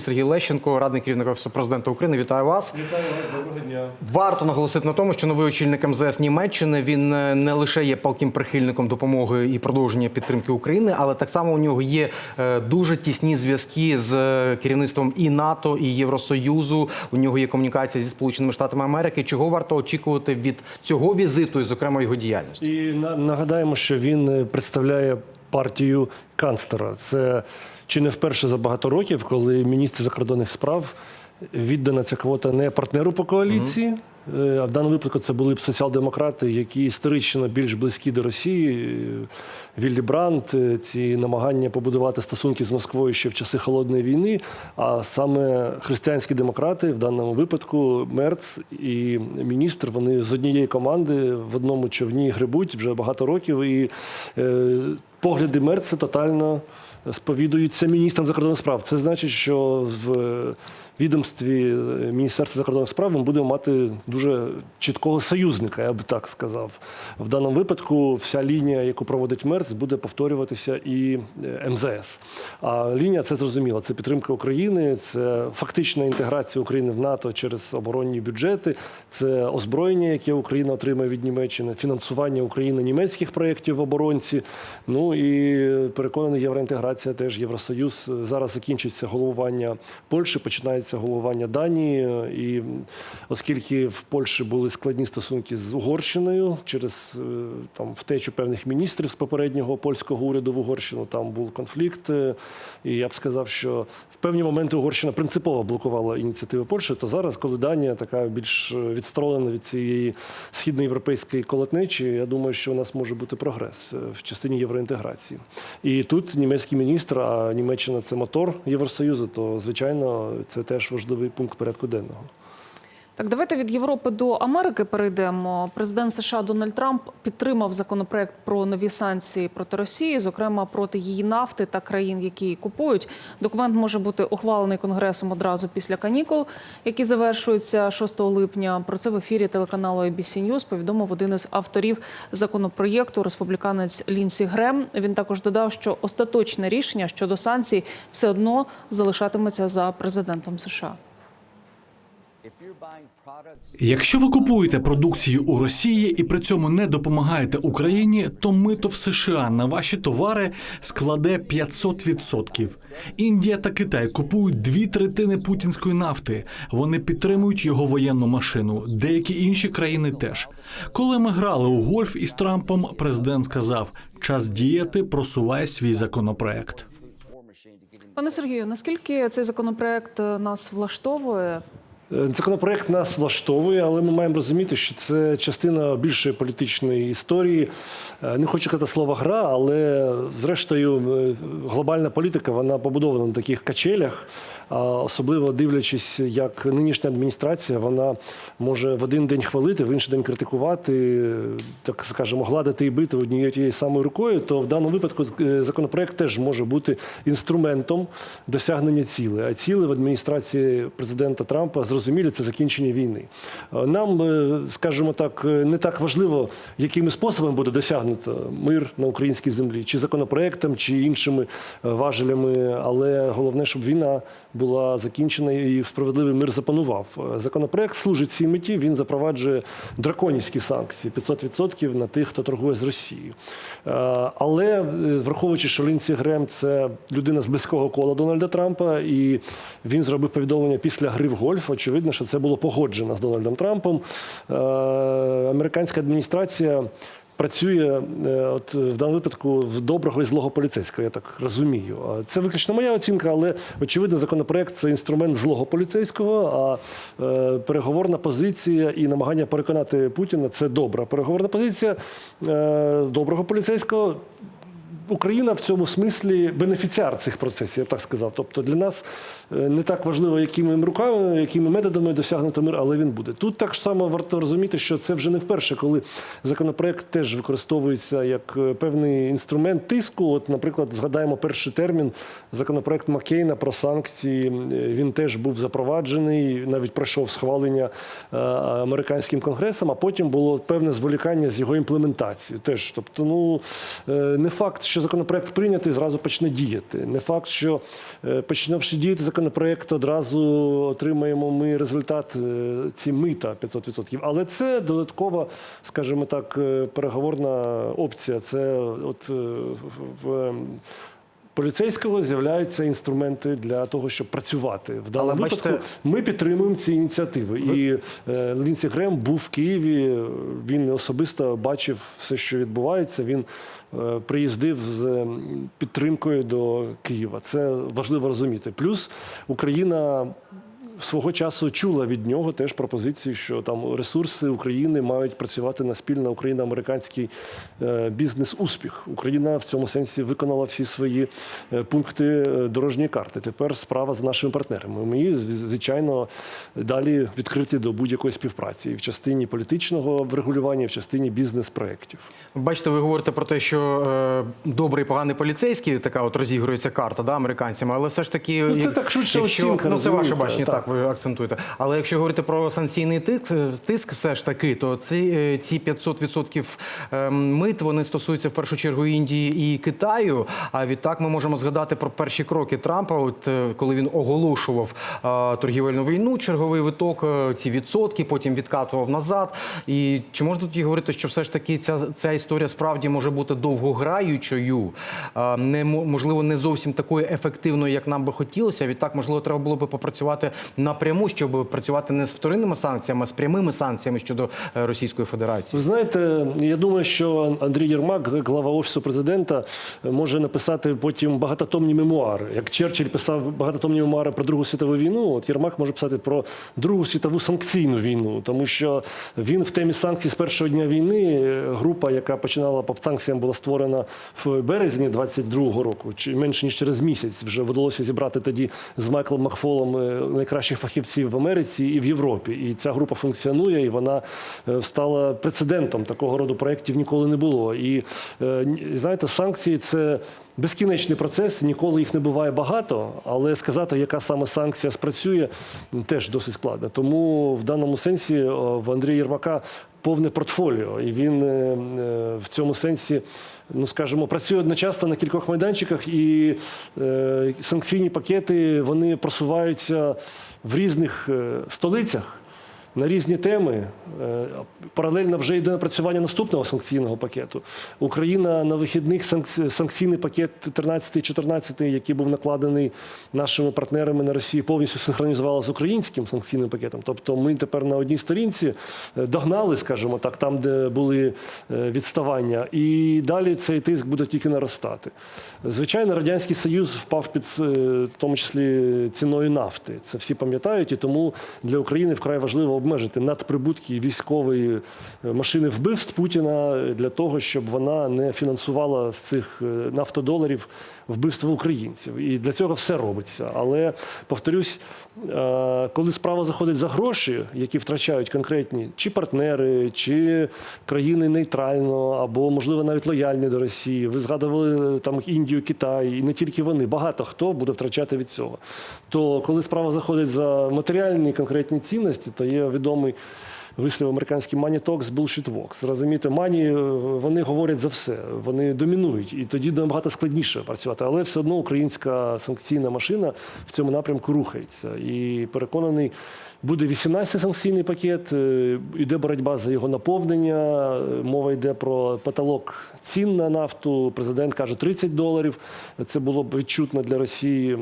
Сергій Лещенко, радник керівника Офісу президента України. Вітаю вас. Вітаю вас, доброго дня. Варто наголосити на тому, що новий очільник МЗС Німеччини він е, не лише є палким прихильником допомоги і продовження підтримки України, але так само у нього є е, дуже тісні зв'язки з е, керівництвом і НАТО, і Євросоюзу. У нього є комунікація зі Сполученими Штатами Америки. Чого варто очікувати від цього візиту і, зокрема, його діяльності? І на- нагадаємо, що він представляє партію канцлера. Це чи не вперше за багато років, коли міністр закордонних справ віддана ця квота не партнеру по коаліції. е, А в даному випадку це були б соціал-демократи, які історично більш близькі до Росії. Е, Віллі Брандт, е, ці намагання побудувати стосунки з Москвою ще в часи холодної війни. А саме християнські демократи, в даному випадку Мерц і міністр, вони з однієї команди в одному човні грибуть вже багато років. І погляди Мерца тотально сповідуються міністром закордонних справ. Це значить, що в відомстві е, Міністерства закордонних справ ми будемо мати дуже чіткого союзника, я би так сказав. В даному випадку вся лінія, яку проводить Мерц, буде повторюватися і е, МЗС. А лінія це зрозуміло. Це підтримка України, це фактична інтеграція України в НАТО через оборонні бюджети, це озброєння, яке Україна отримає від Німеччини, фінансування України німецьких проєктів в оборонці. Ну і переконаний, євроінтеграція теж Євросоюз. Зараз закінчиться головування Польщі, починається головування Данії. І оскільки в Польщі були складні стосунки з Угорщиною через е, там втечу певних міністрів з попереднього польського уряду в Угорщину, там був конфлікт. е, І я б сказав, що в певні моменти Угорщина принципово блокувала ініціативи Польщі, то зараз, коли Данія така більш відсторонена від цієї східноєвропейської колотнечі, я думаю, що у нас може бути прогрес е, в частині євроінтеграції. І тут німецький міністр, а Німеччина це мотор Євросоюзу, то звичайно це теж важливий пункт порядку денного. Так, давайте від Європи до Америки перейдемо. Президент США Дональд Трамп підтримав законопроект про нові санкції проти Росії, зокрема проти її нафти та країн, які її купують. Документ може бути ухвалений конгресом одразу після канікул, які завершуються 6 липня. Про це в ефірі телеканалу ABC News повідомив один із авторів законопроєкту, республіканець Лінсі Грем. Він також додав, що остаточне рішення щодо санкцій все одно залишатиметься за президентом США. Якщо ви купуєте продукцію у Росії і при цьому не допомагаєте Україні, то мито в США на ваші товари складе 500%. Індія та Китай купують дві третини путінської нафти. Вони підтримують його воєнну машину. Деякі інші країни теж. Коли ми грали у гольф із Трампом, президент сказав: час діяти, просуває свій законопроект. Пане Сергію, наскільки цей законопроект е, нас влаштовує? Е, Законопроект нас влаштовує, але ми маємо розуміти, що це частина більшої політичної історії. Е, Не хочу казати слово гра, але зрештою е, глобальна політика вона побудована на таких качелях. Особливо дивлячись, як нинішня адміністрація, вона може в один день хвалити, в інший день критикувати, так скажемо, гладити і бити однією тією самою рукою, то в даному випадку е, законопроект теж може бути інструментом досягнення цілей. А ціли в адміністрації президента Трампа зрозумілі це закінчення війни. Е, Нам, е, скажімо так, не так важливо, якими способами буде досягнуто мир на українській землі, чи законопроектом, чи іншими важелями, але головне, щоб війна була закінчена і справедливий мир запанував. Е, Законопроект служить цій меті. Він запроваджує драконівські санкції 500% на тих, хто торгує з Росією. Е, Але е, враховуючи, що Лінсі Грем це людина з близького кола Дональда Трампа, і він зробив повідомлення після гри в гольф. Очевидно, що це було погоджено з Дональдом Трампом. Американська адміністрація. Працює е, от в даному випадку в доброго і злого поліцейського, я так розумію. Це виключно моя оцінка, але очевидно, законопроект це інструмент злого поліцейського. А е, переговорна позиція і намагання переконати Путіна це добра переговорна позиція е, доброго поліцейського. Україна в цьому смислі бенефіціар цих процесів, я б так сказав. Тобто для нас е, не так важливо, якими руками, якими методами досягнути мир, але він буде. Тут так само варто розуміти, що це вже не вперше, коли законопроект теж використовується як е, певний інструмент тиску. От, наприклад, згадаємо перший термін законопроект Маккейна про санкції. Е, Він теж був запроваджений, навіть пройшов схвалення американським конгресом, а потім було певне зволікання з його імплементацією. Теж, тобто, ну не факт, що що законопроект прийнятий, зразу почне діяти. Не факт, що починавши діяти законопроект, одразу отримаємо ми результат е, ці мита 500%. Але це додаткова, скажімо так, е, переговорна опція. Це от е, в. Поліцейського з'являються інструменти для того, щоб працювати. В даному Але випадку бачите- ми підтримуємо ці ініціативи. І е, Лінсі Грем був в Києві. Він особисто бачив все, що відбувається. Він е, приїздив з ем, підтримкою до Києва. Це важливо розуміти. Плюс Україна. Свого часу чула від нього теж пропозиції, що там ресурси України мають працювати на спільно україно-американський е, бізнес-успіх. Україна в цьому сенсі виконала всі свої е, пункти е, дорожньої карти. Тепер справа за нашими партнерами. Ми, звичайно, далі відкриті до будь-якої співпраці і в частині політичного врегулювання, і в частині бізнес-проєктів. Бачите, ви говорите про те, що добрий, поганий поліцейський, така от розігрується карта да, американцями, але все ж таки. Ну, це так швидше якщо, оцінка, Ну, це ваше бачення, так. так. Ви акцентуєте. Але якщо говорити про санкційний тиск, тиск все ж таки, то ці, е, ці 500% ем, мит вони стосуються в першу чергу Індії і Китаю. А відтак ми можемо згадати про перші кроки Трампа, от е, коли він оголошував е, торгівельну війну, черговий виток, ці відсотки, потім відкатував назад. І чи можна тоді говорити, що все ж таки ця, ця історія справді може бути довгограючою, е, не мо- можливо, не зовсім такою ефективною, як нам би хотілося. Відтак, можливо, треба було би попрацювати напряму, щоб працювати не з вторинними санкціями, а з прямими санкціями щодо е, Російської Федерації. Ви знаєте, я думаю, що Андрій Єрмак, глава офісу президента, може написати потім багатотомні мемуари. Як Черчилль писав багатотомні мемуари про Другу світову війну, от Єрмак може писати про Другу світову санкційну війну, тому що він в темі санкцій з першого дня війни. Група, яка починала по санкціям, була створена в березні 22-го року, чи менше ніж через місяць. Вже вдалося зібрати тоді з Майклом Макфолом е, найкращих фахівців в Америці і в Європі. І ця група функціонує, і вона е, стала прецедентом такого роду проєктів ніколи не було. І е, знаєте, санкції це. Безкінечний процес, ніколи їх не буває багато, але сказати, яка саме санкція спрацює, теж досить складно. Тому в даному сенсі в Андрія Єрмака повне портфоліо, і він е, е, в цьому сенсі, ну скажімо, працює одночасно на кількох майданчиках, і е, санкційні пакети вони просуваються в різних е, столицях на різні теми. Е, Паралельно вже йде напрацювання наступного санкційного пакету. Україна на вихідних санкційний пакет 13-14, який був накладений нашими партнерами на Росії, повністю синхронізувала з українським санкційним пакетом. Тобто ми тепер на одній сторінці е, догнали, скажімо так, там, де були е, відставання, і далі цей тиск буде тільки наростати. Звичайно, радянський союз впав під в тому числі ціною нафти. Це всі пам'ятають, і тому для України вкрай важливо обмежити надприбутки військової е, машини вбивств Путіна для того, щоб вона не фінансувала з цих е, нафтодоларів вбивства українців. І для цього все робиться. Але повторюсь, е, коли справа заходить за гроші, які втрачають конкретні чи партнери, чи країни нейтрально, або можливо навіть лояльні до Росії. Ви згадували там Індію, Китай, і не тільки вони. Багато хто буде втрачати від цього. То коли справа заходить за матеріальні конкретні цінності, то є відомий. Вислів американський money talks, bullshit walks. Розумієте, мані е, вони говорять за все, вони домінують, і тоді набагато складніше працювати. Але все одно українська санкційна машина в цьому напрямку рухається. І переконаний, буде 18 санкційний пакет, е, йде боротьба за його наповнення. е, Мова йде про потолок цін на нафту. Президент каже 30 доларів. Це було б відчутно для Росії. Е,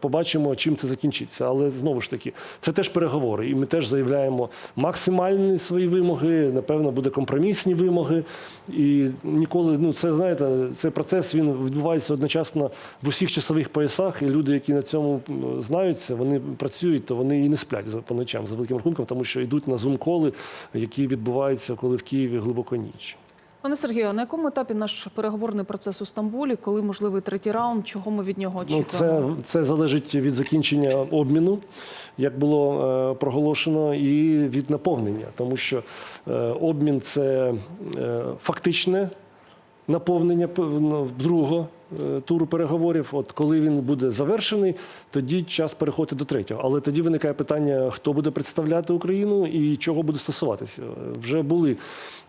Побачимо, чим це закінчиться. Але знову ж таки, це теж переговори, і ми теж заявляємо максимальні свої вимоги. Напевно, буде компромісні вимоги. І ніколи, ну це знаєте, цей процес він відбувається одночасно в усіх часових поясах. І люди, які на цьому знаються, вони працюють, то вони і не сплять по ночам за великим рахунком, тому що йдуть на зум-коли, які відбуваються, коли в Києві глибоко ніч. Пане Сергію, на якому етапі наш переговорний процес у Стамбулі, коли можливий третій раунд, чого ми від нього Ну, це, це залежить від закінчення обміну, як було е, проголошено, і від наповнення, тому що е, обмін це е, фактичне наповнення ну, другого туру переговорів. От коли він буде завершений, тоді час переходити до третього. Але тоді виникає питання, хто буде представляти Україну і чого буде стосуватися. Вже були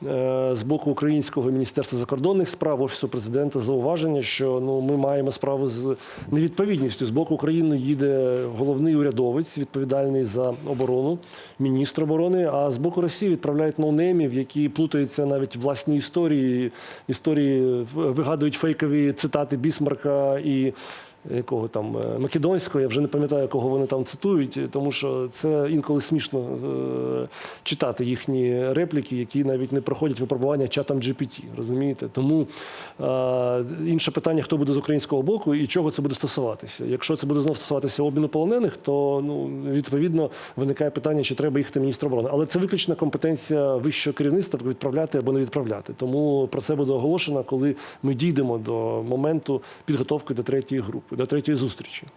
е, з боку українського міністерства закордонних справ офісу президента зауваження, що ну ми маємо справу з невідповідністю. З боку України їде головний урядовець, відповідальний за оборону, міністр оборони. А з боку Росії відправляють ноунеймів, які плутаються навіть в власній історії. Історії вигадують фейкові цитати Бісмарка і якого там е, Македонського, я вже не пам'ятаю, кого вони там цитують, тому що це інколи смішно е, читати їхні репліки, які навіть не проходять випробування чатом GPT, розумієте? Тому е, інше питання, хто буде з українського боку і чого це буде стосуватися. Якщо це буде знову стосуватися обміну полонених, то ну відповідно виникає питання, чи треба їхати міністр оборони. Але це виключна компетенція вищого керівництва відправляти або не відправляти. Тому про це буде оголошено, коли ми дійдемо до моменту підготовки до третьої групи, до третьої зустрічі.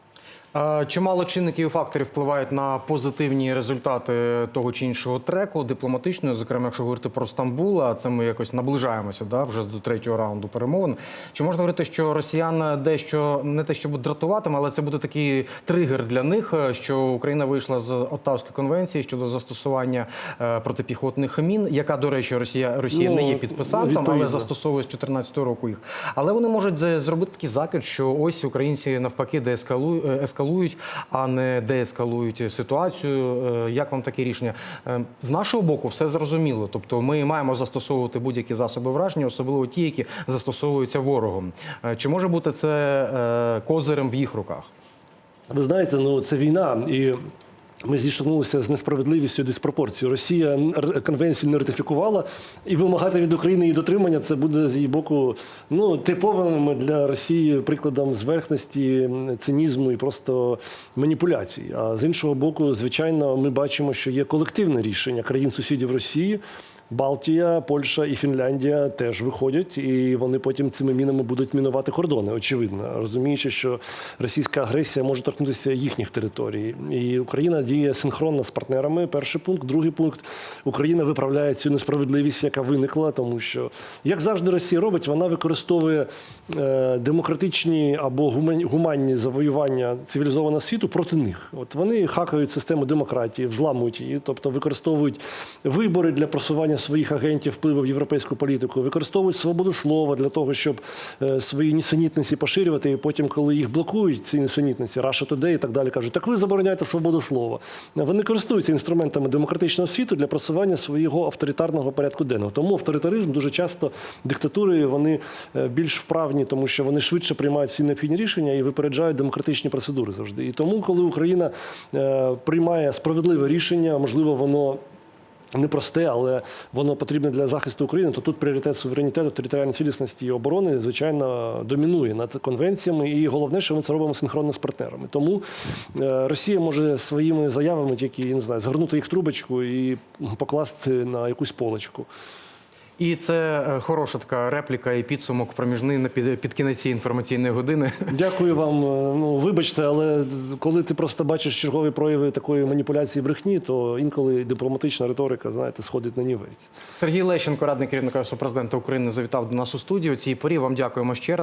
Чимало чинників і факторів впливають на позитивні результати того чи іншого треку дипломатичної, зокрема, якщо говорити про Стамбул, а це ми якось наближаємося да, вже до третього раунду перемовин. Чи можна говорити, що росіян дещо не те, що буде дратуватиме, але це буде такий тригер для них, що Україна вийшла з Оттавської конвенції щодо застосування е, протипіхотних мін, яка, до речі, Росія Росія Ну, не є підписантом, але застосовує з 2014 року їх. Але вони можуть зробити такий закид, що ось українці навпаки деескалують, ескалують, а не деескалують ситуацію. Е, Як вам таке рішення? Е, З нашого боку, все зрозуміло. Тобто, ми маємо застосовувати будь-які засоби враження, особливо ті, які застосовуються ворогом. Е, Чи може бути це козирем в їх руках? Ви знаєте, ну це війна, і ми зіштовхнулися з несправедливістю диспропорцією. Росія конвенцію не ратифікувала, і вимагати від України її дотримання це буде з її боку ну, типовим для Росії прикладом зверхності, цинізму і просто маніпуляцій. А з іншого боку, звичайно, ми бачимо, що є колективне рішення країн-сусідів Росії. Балтія, Польща і Фінляндія теж виходять, і вони потім цими мінами будуть мінувати кордони. Очевидно, розуміючи, що російська агресія може торкнутися їхніх територій. І Україна діє синхронно з партнерами. Перший пункт, другий пункт Україна виправляє цю несправедливість, яка виникла, тому що як завжди Росія робить, вона використовує е, демократичні або гуман- гуманні завоювання цивілізованого світу проти них. От вони хакають систему демократії, взламують її, тобто використовують вибори для просування своїх агентів впливу в європейську політику, використовують свободу слова для того, щоб е, свої нісенітниці поширювати. І потім, коли їх блокують, ці нісенітниці, Russia Today і так далі, кажуть, так ви забороняєте свободу слова. Вони користуються інструментами демократичного світу для просування свого авторитарного порядку денного. Тому авторитаризм дуже часто диктатури вони е, більш вправні, тому що вони швидше приймають всі необхідні рішення і випереджають демократичні процедури завжди. І тому, коли Україна е, приймає справедливе рішення, можливо, воно. Непросте, але воно потрібне для захисту України. То тут пріоритет суверенітету, територіальної цілісності і оборони, звичайно, домінує над конвенціями. І головне, що ми це робимо синхронно з партнерами. Тому е, Росія може своїми заявами тільки я не знаю, згорнути їх в трубочку і покласти на якусь полочку. І це е, хороша така репліка і підсумок проміжний на під, під кінець цієї інформаційної години. Дякую вам. Е, Ну вибачте, але коли ти просто бачиш чергові прояви такої маніпуляції брехні, то інколи дипломатична риторика, знаєте, сходить на нівець. Сергій Лещенко, радник керівника президента України, завітав до нас у студію. Цій порі вам дякуємо ще раз.